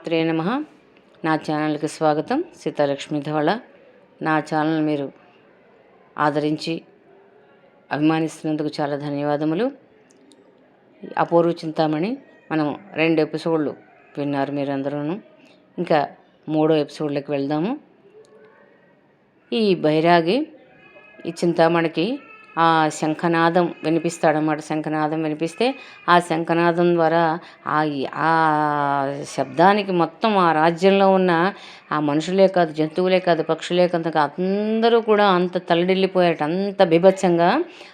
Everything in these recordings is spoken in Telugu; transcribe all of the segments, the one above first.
శ్రీ నమ. నా ఛానల్కి స్వాగతం. సీతాలక్ష్మి ధవళ. నా ఛానల్ మీరు ఆదరించి అభిమానిస్తున్నందుకు చాలా ధన్యవాదములు. అపూర్వ చింతామణి మనం రెండు ఎపిసోడ్లు విన్నారు మీరందరూ ఇంకా మూడో ఎపిసోడ్లోకి వెళ్దాము. ఈ బైరాగి ఈ చింతామణికి ఆ శంఖనాదం వినిపిస్తాడనమాట శంఖనాదం వినిపిస్తే ఆ శంఖనాదం ద్వారా ఆ ఆ శబ్దానికి మొత్తం ఆ రాజ్యంలో ఉన్న ఆ మనుషులే కాదు జంతువులే కాదు పక్షులే కాదు అందరూ కూడా అంత తల్లడిల్లిపోయాట అంత బీభత్సంగా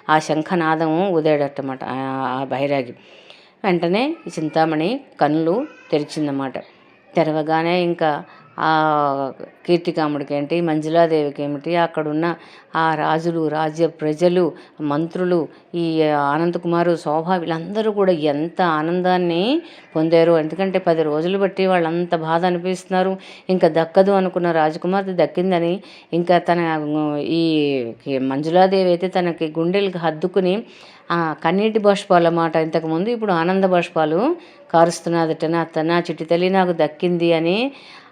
ఆ శంఖనాదం ఊదాడటమాట ఆ బైరాగి వెంటనే చింతామణి కళ్ళు తెరిచిందన్నమాట. తెరవగానే ఇంకా కీర్తికాముడికి ఏంటి మంజులాదేవికి ఏమిటి అక్కడున్న ఆ రాజులు రాజ్య ప్రజలు మంత్రులు ఈ ఆనందకుమారు శోభ వీళ్ళందరూ కూడా ఎంత ఆనందాన్ని పొందారు. ఎందుకంటే పది రోజులు బట్టి వాళ్ళంత బాధ అనిపిస్తున్నారు. ఇంకా దక్కదు అనుకున్న రాజకుమార్తె దక్కిందని ఇంకా తన ఈ మంజులాదేవి అయితే తనకి గుండెలకు హద్దుకుని కన్నీటి బాష్పాలు అన్నమాట. ఇంతకుముందు ఇప్పుడు ఆనంద బాష్పాలు కారుస్తున్నదట నా తన చిట్టి తల్లి నాకు దక్కింది అని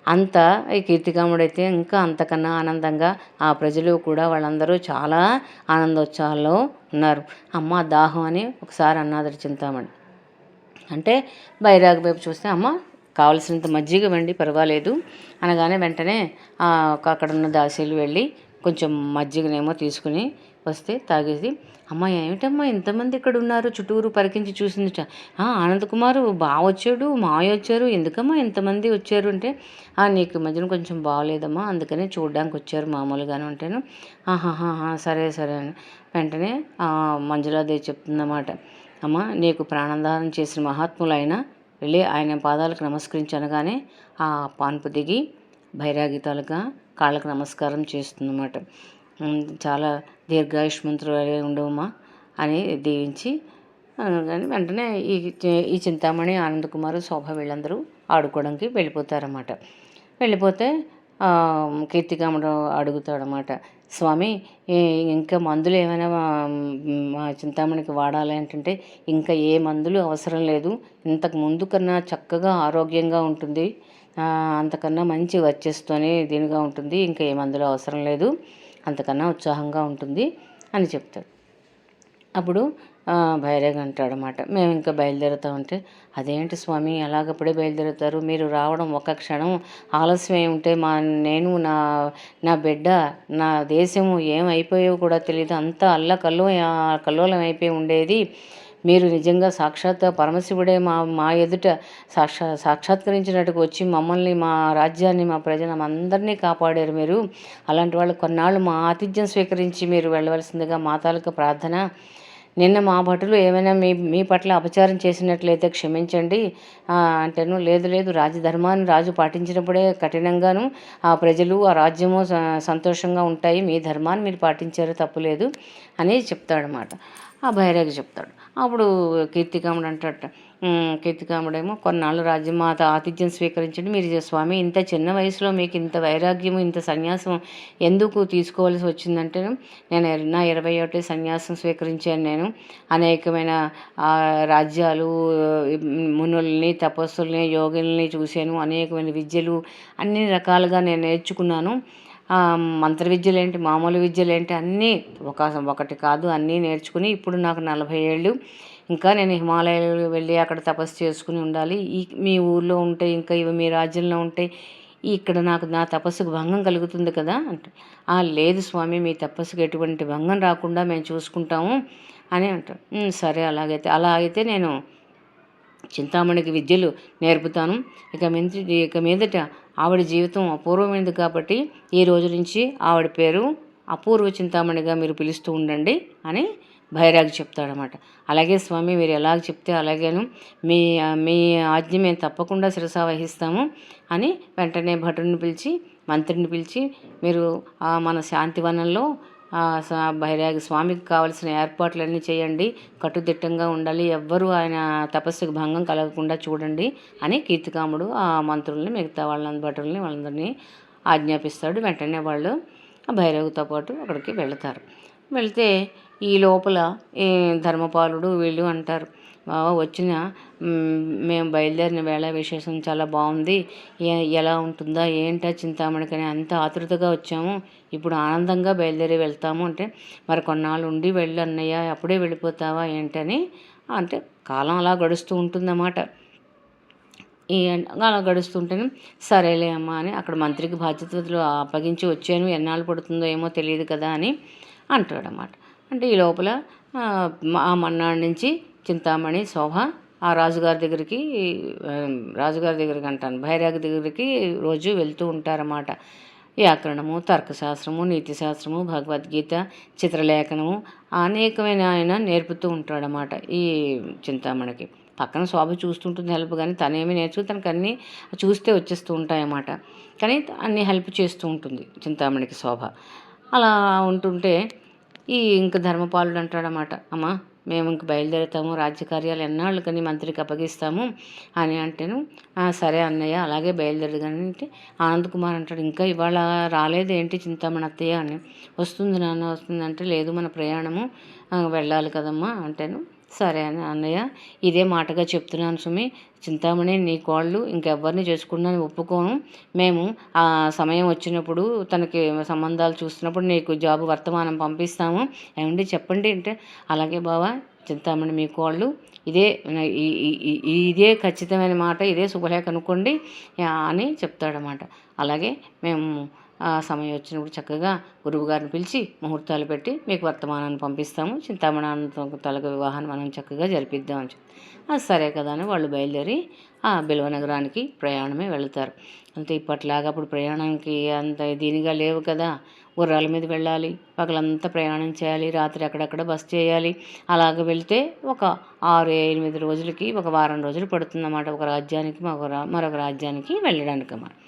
అంత ఈ కీర్తికాముడైతే ఇంకా అంతకన్నా ఆనందంగా ఆ ప్రజలు కూడా వాళ్ళందరూ చాలా ఆనందోత్సాహాల్లో ఉన్నారు. అమ్మ దాహం అని ఒకసారి అన్నాదరి చింతామణి. అంటే బైరాగ్ వైపు చూస్తే అమ్మ కావలసినంత మజ్జిగ వండి పర్వాలేదు అనగానే వెంటనే అక్కడ ఉన్న దాసీలు వెళ్ళి కొంచెం మజ్జిగనేమో తీసుకుని వస్తే తాగేసి అమ్మ ఏమిటమ్మా ఇంతమంది ఇక్కడ ఉన్నారు చుట్టూరు పరికించి చూసిందిట ఆనందకుమారు బాగా వచ్చాడు మాయ వచ్చారు ఎందుకమ్మా ఇంతమంది వచ్చారు? అంటే నీకు మధ్యన కొంచెం బాగలేదమ్మా అందుకనే చూడడానికి వచ్చారు మామూలుగానే ఉంటాను. ఆహాహా సరే సరే అని వెంటనే మంజులాదేవి చెప్తుందన్నమాట. అమ్మ నీకు ప్రాణదానం చేసిన మహాత్ములైన వెళ్ళి ఆయన పాదాలకు నమస్కరించనగానే ఆ పాన్పు దిగి భైరాగితాలుగా కాళ్ళకు నమస్కారం చేస్తుందన్నమాట. చాలా దీర్ఘాయుష్మంతులు ఉండవమ్మా అని దీవించి కానీ వెంటనే ఈ ఈ చింతామణి ఆనందకుమారు శోభ వీళ్ళందరూ ఆడుకోవడానికి వెళ్ళిపోతారన్నమాట. వెళ్ళిపోతే కీర్తికాముడు అడుగుతాడనమాట స్వామి ఇంకా మందులు ఏమైనా మా చింతామణికి వాడాలి అంటే ఇంకా ఏ మందులు అవసరం లేదు. ఇంతకు ముందు కన్నా చక్కగా ఆరోగ్యంగా ఉంటుంది. అంతకన్నా మంచి వచ్చేస్తూనే దీనిగా ఉంటుంది. ఇంకా ఏ మందులు అవసరం లేదు. అంతకన్నా ఉత్సాహంగా ఉంటుంది అని చెప్తాడు. అప్పుడు భైరవ్ అంటాడనమాట మేము ఇంకా బయలుదేరుతామంటే అదేంటి స్వామి ఎలాగప్పుడే బయలుదేరుతారు? మీరు రావడం ఒక క్షణం ఆలస్యం ఉంటే మా నేను నా నా బిడ్డ నా దేశము ఏమైపోయేవో కూడా తెలియదు అంతా అల్ల కల్లో కల్లోలం అయిపోయి ఉండేది. మీరు నిజంగా సాక్షాత్ పరమశివుడే మా మా ఎదుట సాక్షా సాక్షాత్కరించినట్టుకు వచ్చి మమ్మల్ని మా రాజ్యాన్ని మా ప్రజలను అందరినీ కాపాడారు మీరు. అలాంటి వాళ్ళు కొన్నాళ్ళు మా ఆతిథ్యం స్వీకరించి మీరు వెళ్ళవలసిందిగా మా తాలూకా ప్రార్థన. నిన్న మా భటులు ఏమైనా మీ మీ పట్ల అపచారం చేసినట్లయితే క్షమించండి. అంటేను లేదు లేదు రాజధర్మాన్ని రాజు పాటించినప్పుడే కఠినంగాను ఆ ప్రజలు ఆ రాజ్యము సంతోషంగా ఉంటాయి. మీ ధర్మాన్ని మీరు పాటించారు తప్పులేదు అని చెప్తాడనమాట ఆ భైరవి చెప్తాడు. అప్పుడు కీర్తికాముడు అంటాడట కీర్తికాముడేమో కొన్నాళ్ళు రాజ్యమాత ఆతిథ్యం స్వీకరించండి మీరు స్వామి. ఇంత చిన్న వయసులో మీకు ఇంత వైరాగ్యము ఇంత సన్యాసం ఎందుకు తీసుకోవాల్సి వచ్చిందంటే నేను నా ఇరవై ఒకటి సన్యాసం స్వీకరించాను నేను. అనేకమైన రాజ్యాలు మునుల్ని తపస్సుల్ని యోగుల్ని చూశాను. అనేకమైన విద్యలు అన్ని రకాలుగా నేను నేర్చుకున్నాను. మంత్ర విద్యలు ఏంటి మామూలు విద్యలు ఏంటి అన్నీ ఒక ఒకటి కాదు అన్నీ నేర్చుకుని ఇప్పుడు నాకు నలభై ఏళ్ళు. ఇంకా నేను హిమాలయాలు వెళ్ళి అక్కడ తపస్సు చేసుకుని ఉండాలి. ఈ మీ ఊర్లో ఉంటే ఇంకా ఇవి మీ రాజ్యంలో ఉంటే ఇక్కడ నాకు నా తపస్సుకు భంగం కలుగుతుంది కదా అంటే లేదు స్వామి మీ తపస్సుకు ఎటువంటి భంగం రాకుండా మేము చూసుకుంటాము అని అంటారు సరే అలాగైతే అలా అయితే నేను చింతామణికి విద్యలు నేర్పుతాను. ఇక మీద ఇక మీదట ఆవిడ జీవితం అపూర్వమైనది కాబట్టి ఈ రోజు నుంచి ఆవిడ పేరు అపూర్వ చింతామణిగా మీరు పిలుస్తూ ఉండండి అని భైరాగ్ చెప్తాడనమాట అలాగే స్వామి మీరు ఎలాగ చెప్తే అలాగేను. మీ మీ ఆజ్ఞ మేము తప్పకుండా శిరస వహిస్తాము అని వెంటనే భటుని పిలిచి మంత్రిని పిలిచి మీరు మన శాంతివనంలో బైరాగి స్వామికి కావలసిన ఏర్పాట్లన్నీ చేయండి. కట్టుదిట్టంగా ఉండాలి. ఎవ్వరూ ఆయన తపస్సుకు భంగం కలగకుండా చూడండి అని కీర్తికాముడు ఆ మంత్రుల్ని మిగతా వాళ్ళని భటుల్ని వాళ్ళందరినీ ఆజ్ఞాపిస్తాడు. వెంటనే వాళ్ళు భైరవితో పాటు అక్కడికి వెళతారు. వెళితే ఈ లోపల ఈ ధర్మపాలుడు వీళ్ళు అంటారు వచ్చిన మేము బయలుదేరిన వేళ విశేషం చాలా బాగుంది ఏ- ఎలా ఉంటుందా ఏంటా చింతామణికని అంత ఆతృతగా వచ్చాము. ఇప్పుడు ఆనందంగా బయలుదేరి వెళ్తాము అంటే మరి కొన్నాళ్ళు ఉండి వెళ్ళి అన్నయ్య అప్పుడే వెళ్ళిపోతావా ఏంటని? అంటే కాలం అలా గడుస్తూ ఉంటుందన్నమాట. ఈ అలా గడుస్తుంటేనే సరేలే అమ్మా అని అక్కడ మంత్రికి బాధ్యతలు అప్పగించి వచ్చాను. ఎన్నాళ్ళు పడుతుందో ఏమో తెలియదు కదా అని అంటాడన్నమాట. అంటే ఈ లోపల ఆ మన్నాడు నుంచి చింతామణి శోభ. ఆ రాజుగారి దగ్గరికి రాజుగారి దగ్గరికి అంటాను. భైరాగ్ దగ్గరికి రోజు వెళ్తూ ఉంటారన్నమాట. వ్యాకరణము తర్కశాస్త్రము నీతిశాస్త్రము భగవద్గీత చిత్రలేఖనము అనేకమైన ఆయన నేర్పుతూ ఉంటాడనమాట ఈ చింతామణికి. పక్కన శోభ చూస్తుంటుంది హెల్ప్ కానీ తనేమి నేర్చు తనకు అన్నీ చూస్తే వచ్చేస్తూ ఉంటాయన్నమాట. కానీ అన్ని హెల్ప్ చేస్తూ ఉంటుంది చింతామణికి శోభ. అలా ఉంటుంటే ఈ ఇంక ధర్మపాలుడు అంటాడనమాట అమ్మా మేము ఇంక బయలుదేరుతాము. రాజ్యకార్యాలు ఎన్నాళ్ళు కానీ మంత్రికి అప్పగిస్తాము అని అంటేను సరే అన్నయ్య అలాగే బయలుదేరదు కానీ అంటే ఆనంద్ కుమార్ అంటాడు. ఇంకా ఇవాళ రాలేదు ఏంటి చింతామణి అత్తయ్య అని. వస్తుంది నాన్న వస్తుంది అంటే లేదు మన ప్రయాణము వెళ్ళాలి కదమ్మా అంటేను సరే అని అన్నయ్య ఇదే మాటగా చెప్తున్నాను సుమి. చింతామణి నీ కోళ్ళు ఇంకెవ్వరిని చేసుకున్నాను ఒప్పుకోను. మేము ఆ సమయం వచ్చినప్పుడు తనకి సంబంధాలు చూస్తున్నప్పుడు నీకు జాబ్ వర్తమానం పంపిస్తాము. ఏమండి? చెప్పండి అంటే అలాగే బావా చింతామణి మీ కోళ్ళు ఇదే ఇదే ఖచ్చితమైన మాట ఇదే శుభలేఖ అనుకోండి అని చెప్తాడనమాట అలాగే మేము ఆ సమయం వచ్చినప్పుడు చక్కగా గురువు గారిని పిలిచి ముహూర్తాలు పెట్టి మీకు వర్తమానాన్ని పంపిస్తాము. చింతామణి తలక వివాహాన్ని మనం చక్కగా జరిపిద్దాం అని చెప్పి. సరే కదా అని వాళ్ళు బయలుదేరి ఆ బిల్వ నగరానికి ప్రయాణమే వెళతారు. అంతే ఇప్పట్లాగా అప్పుడు ప్రయాణానికి అంత దీనిగా లేవు కదా. గుర్రాల మీద వెళ్ళాలి పగలంతా ప్రయాణం చేయాలి రాత్రి అక్కడక్కడ బస్ చేయాలి. అలాగ వెళ్తే ఒక ఆరు ఎనిమిది రోజులకి ఒక వారం రోజులు పడుతుందన్నమాట ఒక రాజ్యానికి మరొక మరొక రాజ్యానికి వెళ్ళడానికి అన్నమాట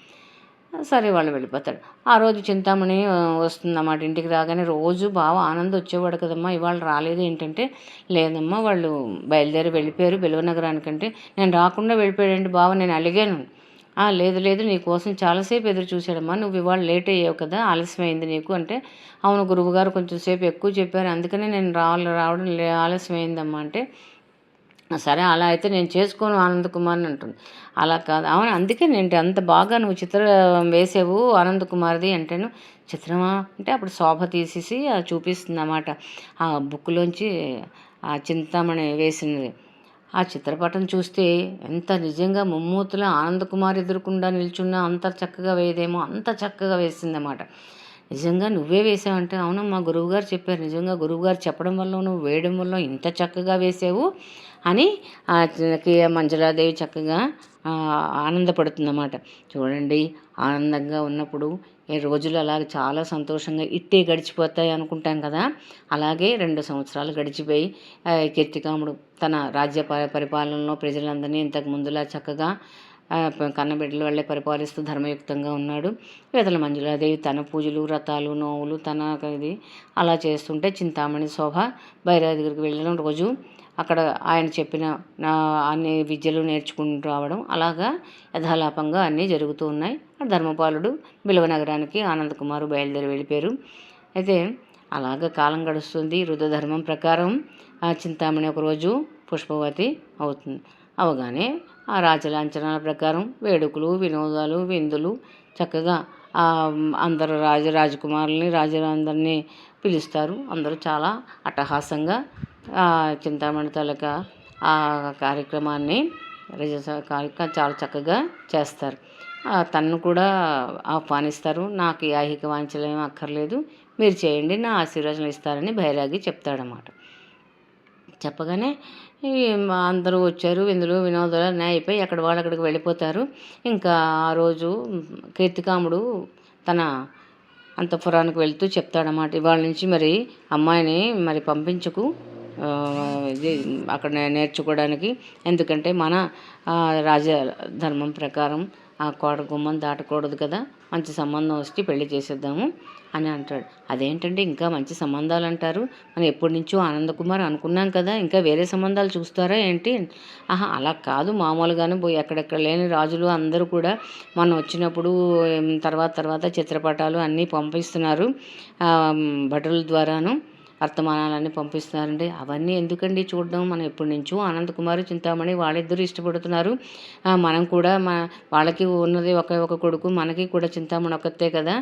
సరే వాళ్ళు వెళ్ళిపోతాడు. ఆ రోజు చింతామణి వస్తుందన్నమాట. ఇంటికి రాగానే రోజు బాగా ఆనందం వచ్చేవాడు కదమ్మా. ఇవాళ రాలేదు ఏంటంటే లేదమ్మా వాళ్ళు బయలుదేరి వెళ్ళిపోయారు బెలువ నగరానికంటే. నేను రాకుండా వెళ్ళిపోయాడండి బావ నేను అలిగాను. లేదు లేదు నీకోసం చాలాసేపు ఎదురు చూశాడమ్మా. నువ్వు ఇవాళ లేట్ అయ్యావు కదా ఆలస్యమైంది నీకు అంటే. అవును గురువుగారు కొంచెం సేపు ఎక్కువ చెప్పారు. అందుకనే నేను రావాలి రావడం లే- ఆలస్యమైందమ్మా అంటే. సరే అలా అయితే నేను చేసుకోను ఆనంద్ కుమార్ని అంటుంది. అలా కాదు. అవును అందుకే నేను అంత బాగా నువ్వు చిత్ర వేసావు ఆనంద్ కుమార్ది అంటేను చిత్రమా? అంటే అప్పుడు శోభ తీసేసి అది చూపిస్తుంది అన్నమాట ఆ బుక్లోంచి ఆ చింతామణి వేసినది. ఆ చిత్రపటం చూస్తే ఎంత నిజంగా ముమ్మూతుల ఆనంద్ కుమార్ ఎదురుకుండా నిల్చున్నా అంత చక్కగా వేయదేమో అంత చక్కగా వేసిందన్నమాట. నిజంగా నువ్వే వేసావంటే అవును మా గురువుగారు చెప్పారు. నిజంగా గురువుగారు చెప్పడం వల్ల నువ్వు వేయడం వల్ల ఇంత చక్కగా వేసావు. అని మంజులాదేవి చక్కగా ఆనందపడుతుందన్నమాట. చూడండి ఆనందంగా ఉన్నప్పుడు ఈ రోజులు అలాగే చాలా సంతోషంగా ఇట్టే గడిచిపోతాయి అనుకుంటాం కదా. అలాగే రెండు సంవత్సరాలు గడిచిపోయి కీర్తికాముడు తన రాజ్య పరిపాలనలో ప్రజలందరినీ ఇంతకు ముందులా చక్కగా ఆ, కన్నబిడ్డల వల్లే పరిపాలిస్తూ ధర్మయుక్తంగా ఉన్నాడు. వేదల మంజులాదేవి తన పూజలు వ్రతాలు నోవులు తన ఇది అలా చేస్తుంటే చింతామణి శోభ బైరాగి దగ్గరికి వెళ్ళడం రోజు అక్కడ ఆయన చెప్పిన అన్ని విద్యలు నేర్చుకుంటూ రావడం అలాగా యథాలాపంగా అన్నీ జరుగుతూ ఉన్నాయి. ధర్మపాలుడు బిలువ నగరానికి ఆనందకుమారు బయలుదేరి వెళ్ళిపోయారు. అయితే అలాగ కాలం గడుస్తుంది. రుద్రధర్మం ప్రకారం చింతామణి ఒకరోజు పుష్పవతి అవుతుంది. అవగానే ఆ రాజలాంఛనాల ప్రకారం వేడుకలు వినోదాలు విందులు చక్కగా అందరు రాజ రాజకుమారుల్ని రాజులందరినీ పిలుస్తారు. అందరూ చాలా అట్టహాసంగా చింతామణి తాలూక ఆ కార్యక్రమాన్ని రజస కార్యక్రమం చాలా చక్కగా చేస్తారు. తను కూడా ఆహ్వానిస్తారు. నాకు ఈ ఐహిక వాంఛలేం అక్కర్లేదు. మీరు చేయండి నా ఆశీర్వచనం ఇస్తారని బైరాగి చెప్తాడనమాట చెప్పగానే అందరూ వచ్చారు. విందులు వినోదాలు అన్నీ అయిపోయి ఎక్కడ వాళ్ళు అక్కడికి వెళ్ళిపోతారు. ఇంకా ఆ రోజు కీర్తికాముడు తన అంతఃపురానికి వెళ్తూ చెప్తాడనమాట ఇవాళ నుంచి మరి అమ్మాయిని మరి పంపించకు. ఇది అక్కడ నేర్చుకోవడానికి. ఎందుకంటే మన రాజ ధర్మం ప్రకారం ఆ కోట గుమ్మం దాటకూడదు కదా. మంచి సంబంధం వచ్చి పెళ్ళి చేసేద్దాము అని అంటాడు. అదేంటంటే ఇంకా మంచి సంబంధాలు అంటారు. మనం ఎప్పటి నుంచో ఆనందకుమార్ అనుకున్నాం కదా. ఇంకా వేరే సంబంధాలు చూస్తారా ఏంటి? ఆహా అలా కాదు. మామూలుగానే పోయి ఎక్కడెక్కడ లేని రాజులు అందరూ కూడా మనం వచ్చినప్పుడు తర్వాత తర్వాత చిత్రపటాలు అన్నీ పంపిస్తున్నారు. భటుల ద్వారాను. వర్తమానాలన్నీ పంపిస్తున్నారండి. అవన్నీ ఎందుకండి చూడడం? మనం ఎప్పటి నుంచో అనంత్ కుమార్ చింతామణి వాళ్ళిద్దరూ ఇష్టపడుతున్నారు. మనం కూడా మా వాళ్ళకి ఉన్నది ఒక ఒక కొడుకు మనకి కూడా చింతామణి ఒక్కతే కదా.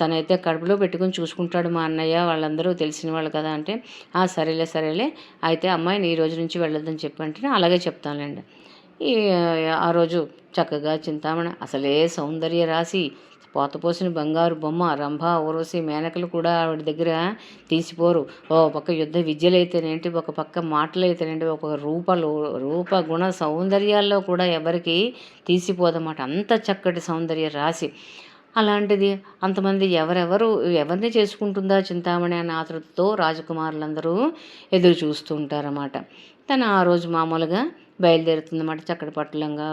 తనైతే కడుపులో పెట్టుకొని చూసుకుంటాడు మా అన్నయ్య. వాళ్ళందరూ తెలిసిన వాళ్ళు కదా అంటే సరేలే సరేలే. అయితే అమ్మాయిని ఈ రోజు నుంచి వెళ్ళొద్దని చెప్పంటే అలాగే చెప్తానులేండి. ఈ ఆ రోజు చక్కగా చింతామణి అసలే సౌందర్య రాశి పోతపోసిన బంగారు బొమ్మ రంభ ఊర్వశి మేనకలు కూడా ఆవిడ దగ్గర తీసిపోరు. ఓ పక్క యుద్ధ విద్యలు అయితేనేంటి ఒక పక్క మాటలు అయితేనేంటి ఒక రూపలు రూప గుణ సౌందర్యాల్లో కూడా ఎవరికి తీసిపోదన్నమాట. అంత చక్కటి సౌందర్య రాశి. అలాంటిది అంతమంది ఎవరెవరు ఎవరిని చేసుకుంటుందా చింతామణి అనే ఆతృతతో రాజకుమారులందరూ ఎదురు చూస్తూ ఉంటారన్నమాట. తను ఆ రోజు మామూలుగా బయలుదేరుతుందన్నమాట. చక్కటి పట్టులంగా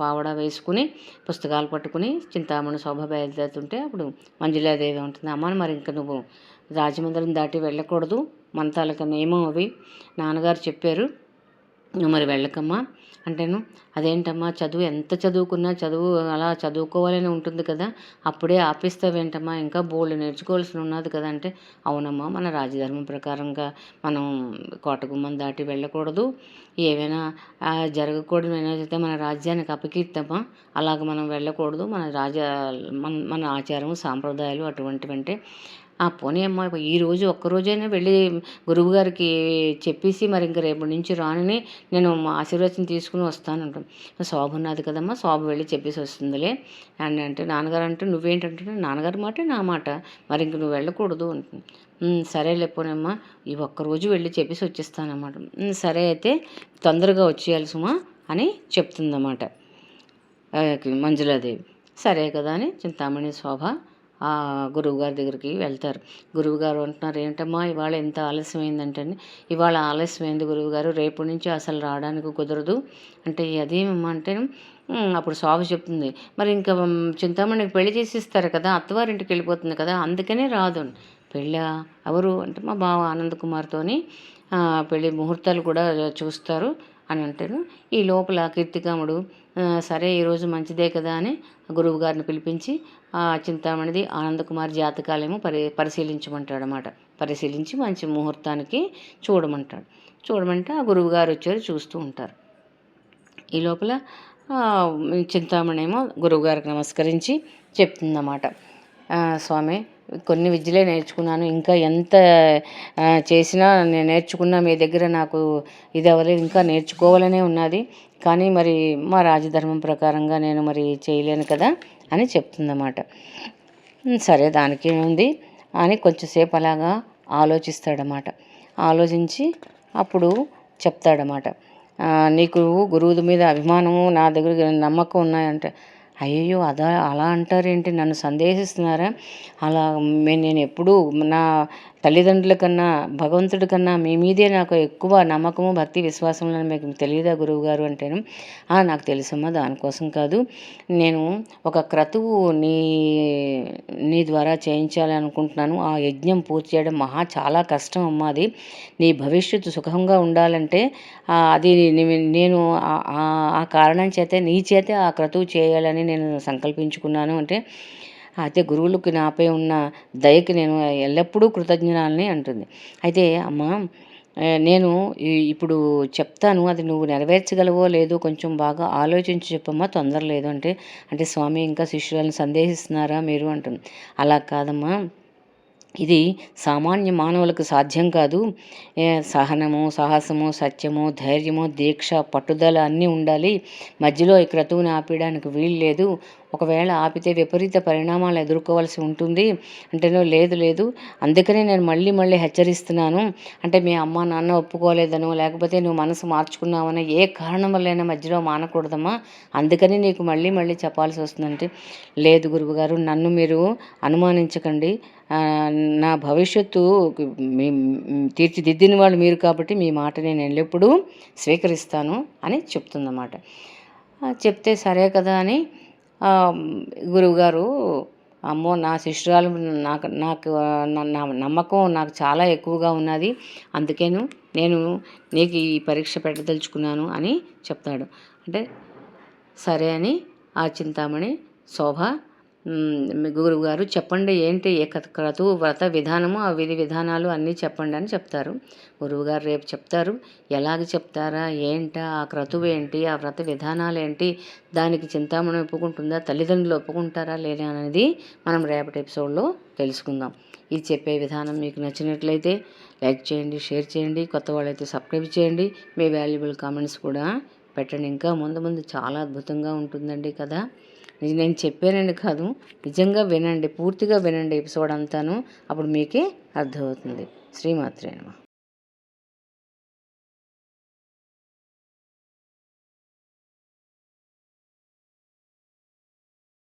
పావడా వేసుకుని పుస్తకాలు పట్టుకుని చింతామణి శోభ బయలుదేరుతుంటే అప్పుడు మంజులాదేవి ఉంటుంది. అమ్మ మరి ఇంక నువ్వు రాజమందిరం దాటి వెళ్ళకూడదు. మన తాలూకా నియమం అవి. నాన్నగారు చెప్పారు నువ్వు మరి వెళ్ళకమ్మా. అంటేను అదేంటమ్మా చదువు ఎంత చదువుకున్నా చదువు అలా చదువుకోవాలని ఉంటుంది కదా అప్పుడే ఆపేస్తావేంటమ్మా? ఇంకా బోల్డ్ నేర్చుకోవాల్సి ఉన్నది కదా అంటే అవునమ్మా మన రాజధర్మం ప్రకారంగా మనం కోటగుమ్మం దాటి వెళ్ళకూడదు. ఏవైనా జరగకూడదు అయితే మన రాజ్యానికి అపకీర్తమా? అలాగ మనం వెళ్ళకూడదు. మన రాజ మన మన ఆచారం సాంప్రదాయాలు అటువంటివంటే ఆ పోనీ అమ్మ ఈ రోజు ఒక్కరోజైనా వెళ్ళి గురువు గారికి చెప్పేసి మరి ఇంక రేపు నుంచి రానని నేను మా ఆశీర్వచనం తీసుకుని వస్తాను అంటాను శోభ ఉన్నది కదమ్మా శోభ వెళ్ళి చెప్పేసి వస్తుందిలే. అని అంటే నాన్నగారు అంటే నువ్వేంటంటే నాన్నగారి మాట నా మాట మరి ఇంక నువ్వు వెళ్ళకూడదు. అంటుంది. సరే లేపోనమ్మా ఈ ఒక్కరోజు వెళ్ళి చెప్పేసి వచ్చేస్తానమాట సరే అయితే తొందరగా వచ్చేయాలి సుమా అని చెప్తుందన్నమాట మంజులాదేవి. సరే కదా అని చింతామణి శోభ గురువుగారి దగ్గరికి వెళ్తారు. గురువుగారు అంటున్నారు ఏంటమ్మా ఇవాళ ఎంత ఆలస్యమైందంటే ఇవాళ ఆలస్యమైంది గురువుగారు రేపు నుంచి అసలు రావడానికి కుదరదు. అంటే అదేమమ్మా అంటే అప్పుడు సాగు చెప్తుంది. మరి ఇంకా చింతామణికి పెళ్ళి చేసి ఇస్తారు కదా అత్తవారింటికి వెళ్ళిపోతుంది కదా అందుకనే రాదు. పెళ్ళా? ఎవరు? అంటే మా బావ ఆనంద్ కుమార్తోని పెళ్ళి పెళ్ళి ముహూర్తాలు కూడా చూస్తారు. అని అంటారు. ఈ లోపల కీర్తికాముడు సరే ఈరోజు మంచిదే కదా అని గురువు గారిని పిలిపించి ఆ చింతామణిది ఆనందకుమార్ జాతకాలేమో పరి పరిశీలించమంటాడు అనమాట పరిశీలించి మంచి ముహూర్తానికి చూడమంటాడు. చూడమంటే ఆ గురువు గారు వచ్చారు చూస్తూ ఉంటారు. ఈ లోపల చింతామణి ఏమో గురువుగారికి నమస్కరించి చెప్తుందన్నమాట. స్వామి కొన్ని విద్యలే నేర్చుకున్నాను. ఇంకా ఎంత చేసినా నేను నేర్చుకున్నా మీ దగ్గర నాకు ఇది అవ్వలేదు. ఇంకా నేర్చుకోవాలనే ఉన్నది. కానీ మరి మా రాజధర్మం ప్రకారంగా నేను మరి చేయలేను కదా అని చెప్తుందన్నమాట. సరే దానికి ఉంది అని కొంచెంసేపు అలాగా ఆలోచిస్తాడనమాట ఆలోచించి అప్పుడు చెప్తాడనమాట నీకు గురువుల మీద అభిమానము నా దగ్గర నమ్మకం ఉన్నాయంటే. అయ్యో అదా అలా అంటారేంటి? నన్ను సందేహిస్తున్నారా? అలా నేను ఎప్పుడూ నా తల్లిదండ్రుల కన్నా భగవంతుడి కన్నా మీ మీదే నాకు ఎక్కువ నమ్మకము భక్తి విశ్వాసంలో మీకు తెలియదా గురువు గారు అంటేను? "ఆ, నాకు తెలుసమ్మా దానికోసం కాదు. నేను ఒక క్రతువు నీ నీ ద్వారా చేయించాలి అనుకుంటున్నాను. ఆ యజ్ఞం పూర్తి చేయడం మహా చాలా కష్టం అమ్మా అది. నీ భవిష్యత్తు సుఖంగా ఉండాలంటే అది నేను ఆ కారణం చేతే నీ చేతే ఆ క్రతువు చేయాలని నేను సంకల్పించుకున్నాను అంటే అయితే గురువులకి నాపై ఉన్న దయకి నేను ఎల్లప్పుడూ కృతజ్ఞనాలని అంటుంది. అయితే అమ్మ నేను ఇప్పుడు చెప్తాను అది నువ్వు నెరవేర్చగలవో లేదో కొంచెం బాగా ఆలోచించి చెప్పమ్మా తొందర లేదు అంటే అంటే స్వామి ఇంకా శిష్యులను సందేహిస్తున్నారా మీరు అంటుంది. అలా కాదమ్మా ఇది సామాన్య మానవులకు సాధ్యం కాదు. సహనము సాహసము సత్యము ధైర్యము దీక్ష పట్టుదల అన్నీ ఉండాలి. మధ్యలో ఈ క్రతువుని ఆపేయడానికి వీలు లేదు. ఒకవేళ ఆపితే విపరీత పరిణామాలు ఎదుర్కోవాల్సి ఉంటుంది. అంటే లేదు లేదు. అందుకనే నేను మళ్ళీ మళ్ళీ హెచ్చరిస్తున్నాను. అంటే మీ అమ్మ నాన్న ఒప్పుకోలేదనో లేకపోతే నువ్వు మనసు మార్చుకున్నావనో ఏ కారణం వల్లైనా మధ్యలో మానకూడదమ్మా. అందుకని నీకు మళ్ళీ మళ్ళీ చెప్పాల్సి వస్తుందంటే లేదు గురువుగారు నన్ను మీరు అనుమానించకండి. నా భవిష్యత్తు మీ తీర్చిదిద్దిన వాళ్ళు మీరు కాబట్టి మీ మాట నేను ఎల్లప్పుడూ స్వీకరిస్తాను అని చెప్తుందన్నమాట. చెప్తే సరే కదా అని గురువుగారు అమ్మో నా శిష్యురాలు నాకు నాకు నా నమ్మకం నాకు చాలా ఎక్కువగా ఉన్నది. అందుకేను నేను నీకు ఈ పరీక్ష పెట్టదలుచుకున్నాను అని చెప్తాడు. అంటే సరే అని ఆ చింతామణి శోభ గురువు గారు చెప్పండి ఏంటి ఏ క్రతువు వ్రత విధానము ఆ విధి విధానాలు అన్నీ చెప్పండి అని చెప్తారు. గురువు గారు రేపు చెప్తారు. ఎలాగ చెప్తారా? ఏంటా? ఆ క్రతువు ఏంటి? ఆ వ్రత విధానాలు ఏంటి? దానికి చింతామణి ఒప్పుకుంటుందా? తల్లిదండ్రులు ఒప్పుకుంటారా లేదా అనేది మనం రేపటి ఎపిసోడ్లో తెలుసుకుందాం. ఇది చెప్పే విధానం మీకు నచ్చినట్లయితే లైక్ చేయండి షేర్ చేయండి కొత్త వాళ్ళైతే సబ్స్క్రైబ్ చేయండి. మీ వాల్యుబుల్ కామెంట్స్ కూడా పెట్టండి. ఇంకా ముందు ముందు చాలా అద్భుతంగా ఉంటుందండి కదా నేను చెప్పానండి కాదు నిజంగా వినండి పూర్తిగా వినండి ఎపిసోడ్ అంతాను. అప్పుడు మీకే అర్థమవుతుంది. శ్రీమాత్రేనమా